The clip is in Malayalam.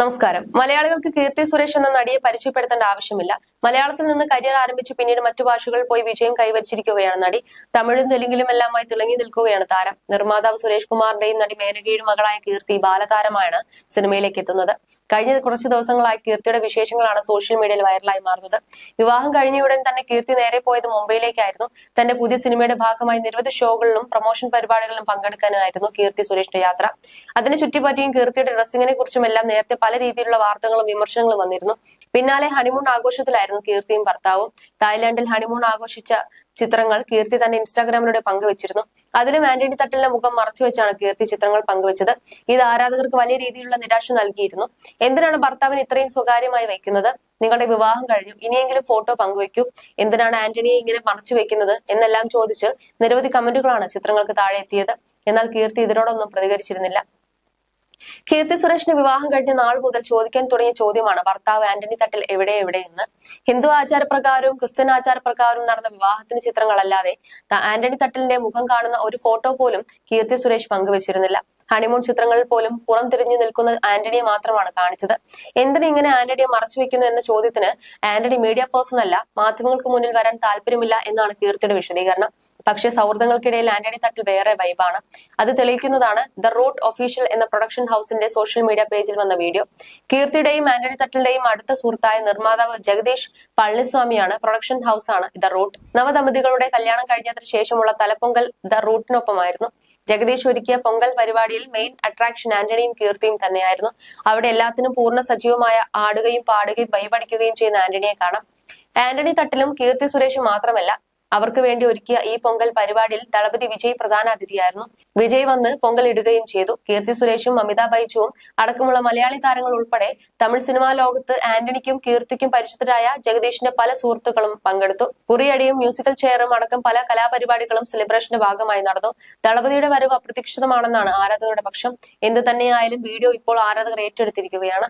നമസ്കാരം. മലയാളികൾക്ക് കീർത്തി സുരേഷ് എന്ന നടിയെ പരിചയപ്പെടുത്തേണ്ട ആവശ്യമില്ല. മലയാളത്തിൽ നിന്ന് കരിയർ ആരംഭിച്ച് പിന്നീട് മറ്റു ഭാഷകളിൽ പോയി വിജയം കൈവരിച്ചിരിക്കുകയാണ് നടി. തമിഴും തെലുങ്കിലും എല്ലാമായി തിളങ്ങി നിൽക്കുകയാണ് താരം. നിർമ്മാതാവ് സുരേഷ് കുമാറിന്റെയും നടി മേനകയുടെ മകളായ കീർത്തി ബാലതാരമാണ് സിനിമയിലേക്ക് എത്തുന്നത്. കഴിഞ്ഞ കുറച്ച് ദിവസങ്ങളായി കീർത്തിയുടെ വിശേഷങ്ങളാണ് സോഷ്യൽ മീഡിയയിൽ വൈറലായി മാറുന്നത്. വിവാഹം കഴിഞ്ഞ ഉടൻ തന്നെ കീർത്തി നേരെ പോയത് മുംബൈയിലേക്കായിരുന്നു. തന്റെ പുതിയ സിനിമയുടെ ഭാഗമായി നിരവധി ഷോകളിലും പ്രൊമോഷൻ പരിപാടികളിലും പങ്കെടുക്കാനായിരുന്നു കീർത്തി സുരേഷിന്റെ യാത്ര. അതിനെ ചുറ്റിപ്പറ്റിയും കീർത്തിയുടെ ഡ്രസ്സിങ്ങിനെ കുറിച്ചും എല്ലാം നേരത്തെ പല രീതിയിലുള്ള വാർത്തകളും വിമർശനങ്ങളും വന്നിരുന്നു. പിന്നാലെ ഹണിമൂൺ ആഘോഷത്തിലായിരുന്നു കീർത്തിയും ഭർത്താവും. തായ്ലാന്റിൽ ഹണിമൂൺ ആഘോഷിച്ച ചിത്രങ്ങൾ കീർത്തി തന്റെ ഇൻസ്റ്റാഗ്രാമിലൂടെ പങ്കുവച്ചിരുന്നു. അതിലും ആന്റണി തട്ടലിന്റെ മുഖം മറച്ചു വെച്ചാണ് കീർത്തി ചിത്രങ്ങൾ പങ്കുവച്ചത്. ഇത് ആരാധകർക്ക് വലിയ രീതിയിലുള്ള നിരാശ നൽകിയിരുന്നു. എന്തിനാണ് ഭർത്താവിന് ഇത്രയും സ്വകാര്യമായി വയ്ക്കുന്നത്? നിങ്ങളുടെ വിവാഹം കഴിഞ്ഞു. ഇനിയെങ്കിലും ഫോട്ടോ പങ്കുവെക്കൂ എന്തിനാണ് ആന്റണിയെ ഇങ്ങനെ മറച്ചു വെക്കുന്നത്? എന്നെല്ലാം ചോദിച്ച് നിരവധി കമന്റുകളാണ് ചിത്രങ്ങൾക്ക് താഴെ എത്തിയത്. എന്നാൽ കീർത്തി ഇതിനോടൊന്നും പ്രതികരിച്ചിരുന്നില്ല. കീർത്തി സുരേഷിന് വിവാഹം കഴിഞ്ഞ നാൾ മുതൽ ചോദിക്കാൻ തുടങ്ങിയ ചോദ്യമാണ്. ഭർത്താവ് ആന്റണി തട്ടിൽ എവിടെ എവിടെ എവിടെയെന്ന്. ഹിന്ദു ആചാരപ്രകാരവും ക്രിസ്ത്യൻ ആചാരപ്രകാരവും നടന്ന വിവാഹത്തിന് ചിത്രങ്ങളല്ലാതെ ആന്റണി തട്ടിലിന്റെ മുഖം കാണുന്ന ഒരു ഫോട്ടോ പോലും കീർത്തി സുരേഷ് പങ്കുവച്ചിരുന്നില്ല. ഹണിമൂൺ ചിത്രങ്ങളിൽ പോലും പുറം തിരിഞ്ഞു നിൽക്കുന്ന ആന്റണിയെ മാത്രമാണ് കാണിച്ചത്. എന്തിനെ ഇങ്ങനെ ആന്റണിയെ മറച്ചു വെക്കുന്നു എന്ന ചോദ്യത്തിന് ആന്റണി മീഡിയ പേഴ്സൺ അല്ല. മാധ്യമങ്ങൾക്ക് മുന്നിൽ വരാൻ താല്പര്യമില്ല എന്നാണ് കീർത്തിയുടെ വിശദീകരണം. പക്ഷേ സൗഹൃദങ്ങൾക്കിടയിൽ ആന്റണി തട്ടിൽ വേറെ വൈബാണ് അത് തെളിയിക്കുന്നതാണ് ദ റൂട്ട് ഒഫീഷ്യൽ എന്ന പ്രൊഡക്ഷൻ ഹൗസിന്റെ സോഷ്യൽ മീഡിയ പേജിൽ വന്ന വീഡിയോ കീർത്തിയുടെയും ആന്റണി തട്ടിലിന്റെയും അടുത്ത സുഹൃത്തായ നിർമ്മാതാവ് ജഗദീഷ് പളനിസ്വാമിയാണ് പ്രൊഡക്ഷൻ ഹൗസാണ് ദ റൂട്ട് നവദമ്പതികളുടെ കല്യാണം കഴിഞ്ഞതിന് ശേഷമുള്ള തലപ്പൊങ്കൽ ദ റൂട്ടിനൊപ്പമായിരുന്നു ജഗദീഷ് ഒരുക്കിയ പൊങ്കൽ പരിപാടിയിൽ മെയിൻ അട്രാക്ഷൻ ആന്റണിയും കീർത്തിയും തന്നെയായിരുന്നു. അവിടെ എല്ലാത്തിനും പൂർണ സജീവമായ ആടുകയും പാടുകയും വൈപടിക്കുകയും ചെയ്യുന്ന ആന്റണിയെ കാണാം. ആന്റണി തട്ടിലും കീർത്തി സുരേഷ് മാത്രമല്ല അവർക്ക് വേണ്ടി ഒരുക്കിയ ഈ പൊങ്കൽ പരിപാടിയിൽ ദളപതി വിജയ് പ്രധാന അതിഥിയായിരുന്നു വിജയ് വന്ന് പൊങ്കൽ ഇടുകയും ചെയ്തു. കീർത്തി സുരേഷും അമിത ബൈജുവും അടക്കമുള്ള മലയാളി താരങ്ങൾ ഉൾപ്പെടെ തമിഴ് സിനിമാ ലോകത്ത് ആന്റണിക്കും കീർത്തിക്കും പരിചിതരായ ജഗദീഷിന്റെ പല സുഹൃത്തുക്കളും പങ്കെടുത്തു. കുറിയടിയും മ്യൂസിക്കൽ ചെയറും അടക്കം പല കലാപരിപാടികളും സെലിബ്രേഷന്റെ ഭാഗമായി നടന്നു. ദളപതിയുടെ വരവ് അപ്രതീക്ഷിതമാണെന്നാണ് ആരാധകരുടെ പക്ഷം. എന്ത് തന്നെയായാലും വീഡിയോ ഇപ്പോൾ ആരാധകർ ഏറ്റെടുത്തിരിക്കുകയാണ്.